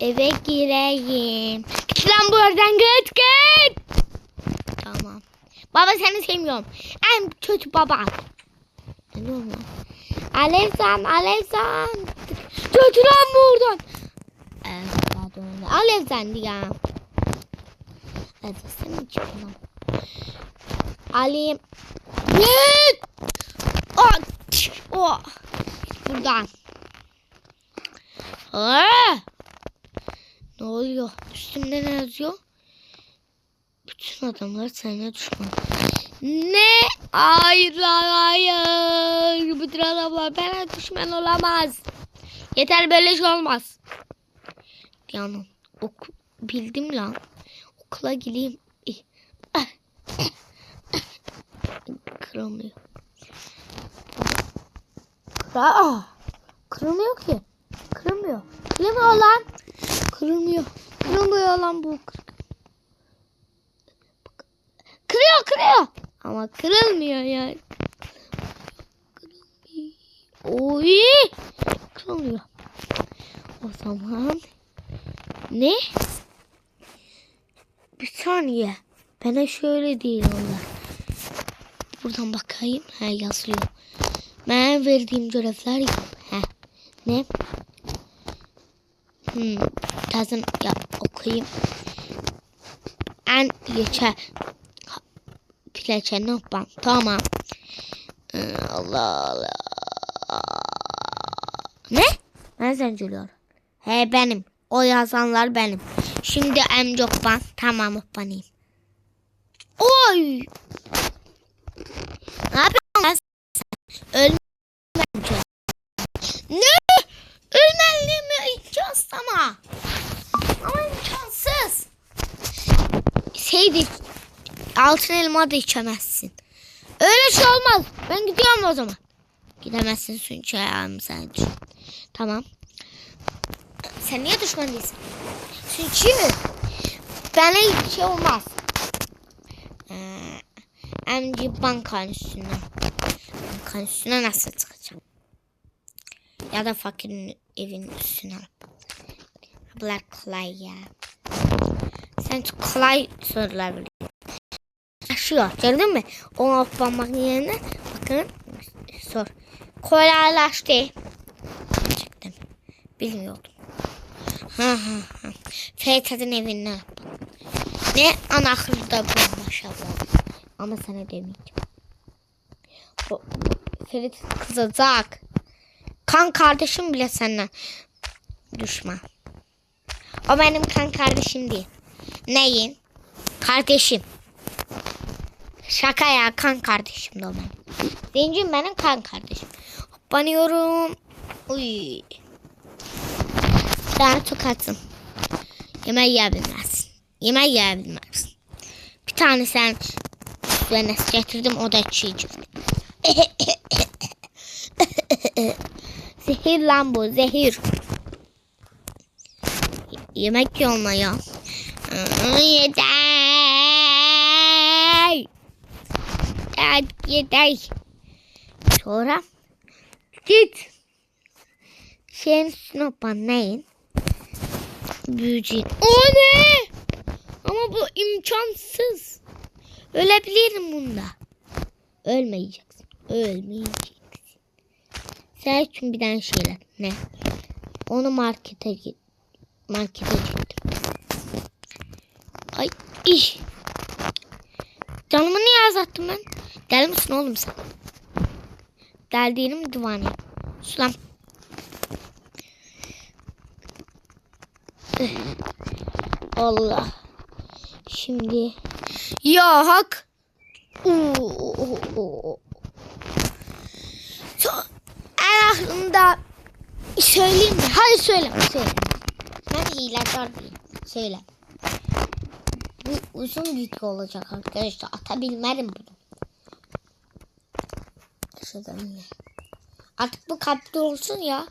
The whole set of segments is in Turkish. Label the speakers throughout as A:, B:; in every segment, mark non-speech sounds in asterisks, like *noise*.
A: Eve gireyim. Git lan buradan git git. Tamam. Baba seni sevmiyorum. En kötü baba. Ne oluyor? Alevsan, Alevsan. Götür lan buradan. Evet, pardon. Alevsan ya. Evet, sen mi çıkıyorsun? Ali. Git. Oh. Oh. Buradan. Ah. Ne oluyor? Üstümde ne yazıyor? Bütün adamlar sana düşman. Ne? Hayır hayır. Bütün adamlar bana düşman olamaz. Yeter böyle şey olmaz. Yanım. Oku bildim lan. Okula gireyim. Ah. Kıramıyor. Aa, ah. kırılmıyor ki. Kırılmıyor. Kırılmıyor lan. Kırılmıyor. Kırılmıyor lan bu. Kırıyor kırıyor. Ama kırılmıyor yani. Oy! Kırılmıyor. O zaman ne? Bir saniye. Bana şöyle değil onlar. Buradan bakayım. He yazıyor. Ben verdiğim görevler yap. He. Ne? Hmm lazım. Ya okuyayım. En geçe Kileçe nokban. Tamam. Ee, Allah Allah. Ne? Ben zenciliyorum. He benim. O yazanlar benim. Şimdi emci okban. Tamam okbanayım. Oy. Ne yapıyorsun? Ölme. şey altın elma da içemezsin. Öyle şey olmaz. Ben gidiyorum o zaman. Gidemezsin çünkü ayağım sen düşün. Tamam. Sen niye düşman değilsin? Çünkü bana hiçbir şey olmaz. Ee, MG bankanın üstüne. Bankanın üstüne nasıl çıkacağım? Ya da fakirin evin üstüne. Black kolay ya ben kolay sorular biliyorum. Aşıyor. Gördün mü? Ona hoplanmak yerine bakın sor. Kolaylaştı. Çıktım. Bilmiyordum. Ha ha ha. Feytad'ın evinden hoplanmak. Ne anahırda bu maşallah. Ama sana demeyeceğim. Ferit kızacak. Kan kardeşim bile senden düşman. O benim kan kardeşim değil. Neyin? Kardeşim. Şaka ya kan kardeşim de benim. Zincir benim kan kardeşim. Hoppanıyorum. Uy. Ben tokatım. Yemek yiyebilmezsin. Yemek yiyebilmezsin. Bir tane sen Venesi getirdim o da çiğ *laughs* zehir lan bu zehir. Yemek yoluna ya. Yeter. Artık yeter. Sonra git. Sen snopa neyin? büyücün? O ne? Ama bu imkansız. Ölebilirim bunda. Ölmeyeceksin. Ölmeyeceksin. Sen için bir tane şeyler. Ne? Onu markete git. Markete gittim. İh. Canımı niye azalttım ben? Deli misin oğlum sen? Deli değilim divane. Sulam. Eh. Allah. Şimdi. Ya hak. Oo. So, en aklımda söyleyeyim mi? Hadi söyle. Söyle. Ben hilekarlıyım. Söyle. Bu uzun video olacak arkadaşlar. Atabilmedim bunu. Şuradan ne? Artık bu kapta olsun ya.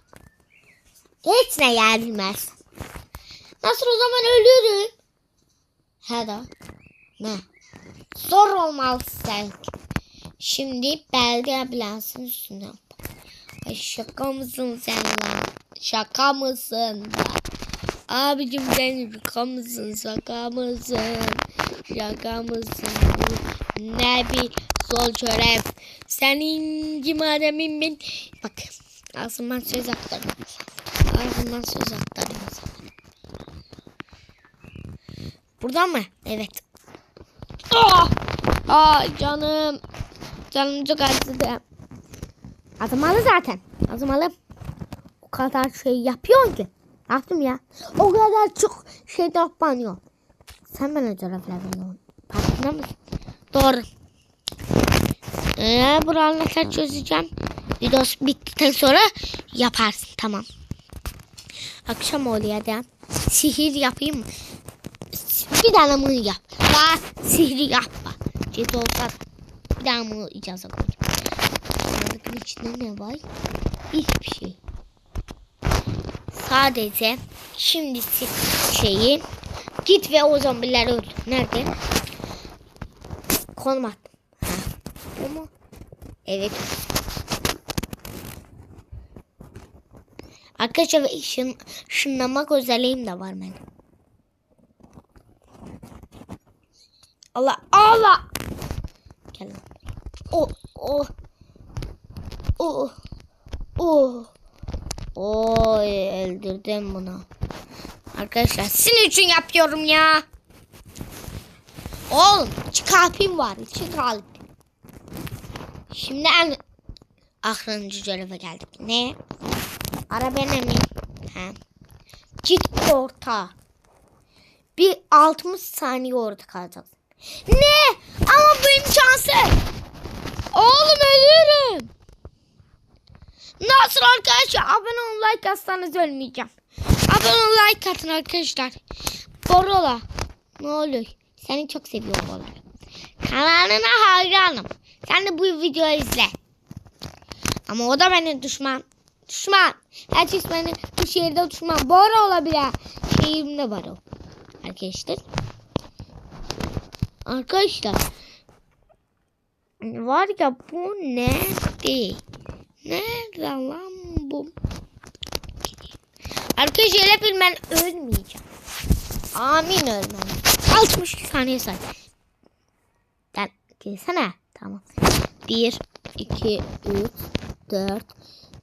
A: Hiç ne gelmez. Nasıl o zaman ölürüm? Hadi. Ne? Zor olmaz sanki. Şimdi belge ablasın üstüne. Ay şaka mısın sen lan? Şaka mısın? Lan? Abicim sen şaka mısın? Şaka mısın? Ne bir sol çöref. Senin cimaremin bin. Bak ağzımdan söz aktarım. Ağzımdan söz aktarım. Buradan mı? Evet. Ah! Ay canım. Canım çok acıdı. Adım alı zaten. Adım alı. O kadar şey yapıyorsun ki. Baktım ya. O kadar çok şey toplanıyor. Sen bana coğrafya veriyorsun. Farkında mısın? Doğru. Ee, buranı nasıl çözeceğim? Videos bittikten sonra yaparsın. Tamam. Akşam oluyor da. Sihir yapayım Bir tane mı yap? Daha sihri yapma. Ciddi olsan. Bir tane mı icazı koyacağım. Sandıkın içinde ne var? Hiçbir şey. Sadece şimdi şeyi git ve o zombiler öldü. Nerede? Konum attım. Bu mu? Evet. Arkadaşlar ışın, ışınlamak özelliğim de var benim. Allah Allah. Gel. Oh oh. Oh. Oh. Oy öldürdüm bunu. Arkadaşlar sizin için yapıyorum ya. Oğlum iki kalbim var. iki kalp. Şimdi en akırıncı göreve geldik. Ne? Arabana mi? He. Git orta. Bir 60 saniye orada kalacaksın. Ne? Ama bu imkansız. Oğlum ölürüm. Nasıl arkadaşlar? Abone olun like atsanız ölmeyeceğim. Abone olun like atın arkadaşlar. Borola. Ne olur. Seni çok seviyorum Borola. Kanalına hayranım. Sen de bu videoyu izle. Ama o da benim düşman. Düşman. Her şey benim bu şehirde düşman. Borola bile. Şehrimde var o. Arkadaşlar. Arkadaşlar. Var ya bu ne değil. Nerede lan bu? Arkadaşlar hele ben ölmeyeceğim. Amin ölmem. 60 saniye say. Ben gelsene. Tamam. 1, 2, 3, 4,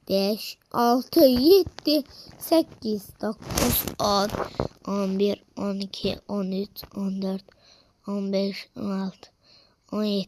A: 5, 6, 7, 8, 9, 10, 11, 12, 13, 14, 15, 16, 17,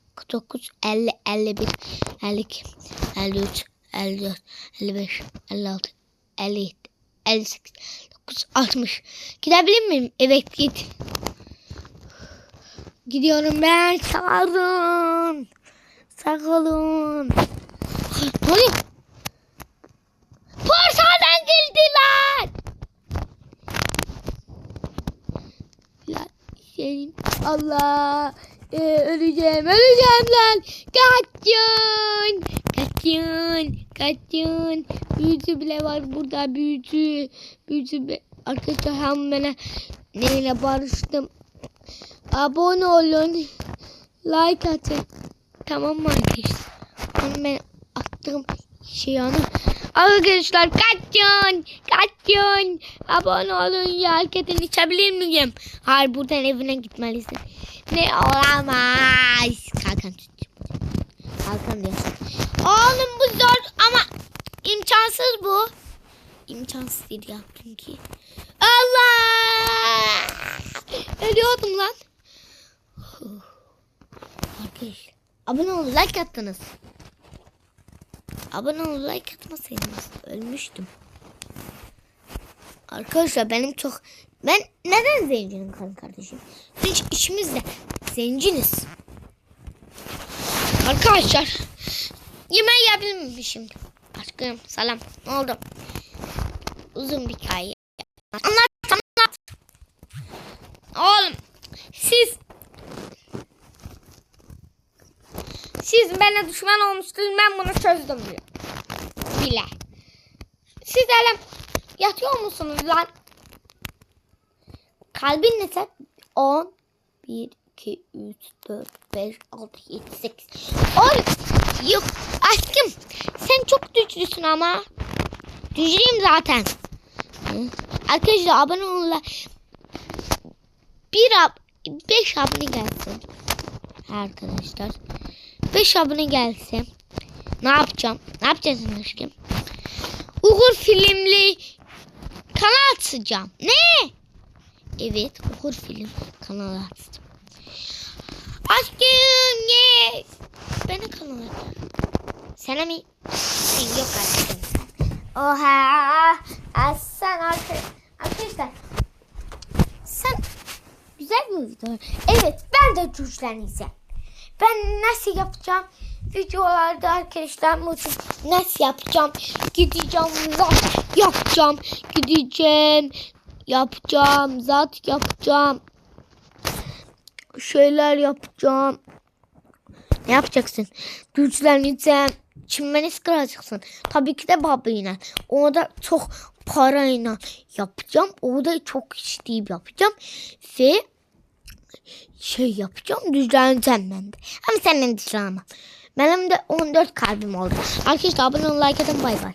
A: 49, 50, 51, 52, 53, 54, 55, 56, 57, 58, 9, 60. Gidebilir miyim? Evet git. Gidiyorum ben. Sağ olun. Sağ olun. Ne oluyor? Porsadan girdiler. Ya senin Allah. Ee, öleceğim, öleceğim lan. Kaçın, kaçın, kaçın. Büyücü bile var burada, büyücü. Büyücü bile. Arkadaşlar hemen neyle barıştım. Abone olun. Like atın. Tamam mı arkadaşlar? Hemen attığım şey anı. Arkadaşlar kaçın. Kaçın. Abone olun ya. Hareketini içebilir miyim? Hayır buradan evine gitmelisin. Ne olamaz. Kalkan tuttum. Kalkan diyorsun. Oğlum bu zor ama imkansız bu. İmkansız değil yaptım ki. Allah! Ölüyordum lan. Arkadaş abone olun like attınız. Abone olun like atmasaydınız ölmüştüm. Arkadaşlar benim çok ben neden zenginim kan kardeşim? Biz işimiz zenciniz. Arkadaşlar yemeği yapabilir miyim şimdi? Aşkım salam ne oldu? Uzun bir hikaye. Anlat anlat. Oğlum siz siz bana düşman olmuşsunuz ben bunu çözdüm diyor. Bile. Siz hele yatıyor musunuz lan? Kalbin ne sen? 10 1 2 3 4 5 6 7 8 10 Yok aşkım sen çok güçlüsün ama. Güçlüyüm zaten. Arkadaşlar abone olun. Bir ab 5 abone gelsin. Arkadaşlar. 5 abone gelse ne yapacağım? Ne yapacaksın aşkım? Uğur filmli kanal açacağım. Ne? Evet okur film kanala açtım. Aşkım ye. Bana kanal aç. Sana mi? Sen şey, yok aşkım. Oha. artık, arkadaşlar. Sen güzel bir video. Evet ben de çocuklarını izleyeceğim. Ben nasıl yapacağım? Videolarda arkadaşlar nasıl yapacağım? Gideceğim, yapacağım, gideceğim, Yapacağım. Zat yapacağım. Şeyler yapacağım. Ne yapacaksın? Güçleneceğim. Çinmeniz kıracaksın. Tabii ki de babayla. Ona da çok parayla yapacağım. O da çok isteyip yapacağım. Ve şey yapacağım. Düzleneceğim ben de. Ama senden düzlenemem. Benim de 14 kalbim oldu. Arkadaşlar abone olun, like atın. Bay bay.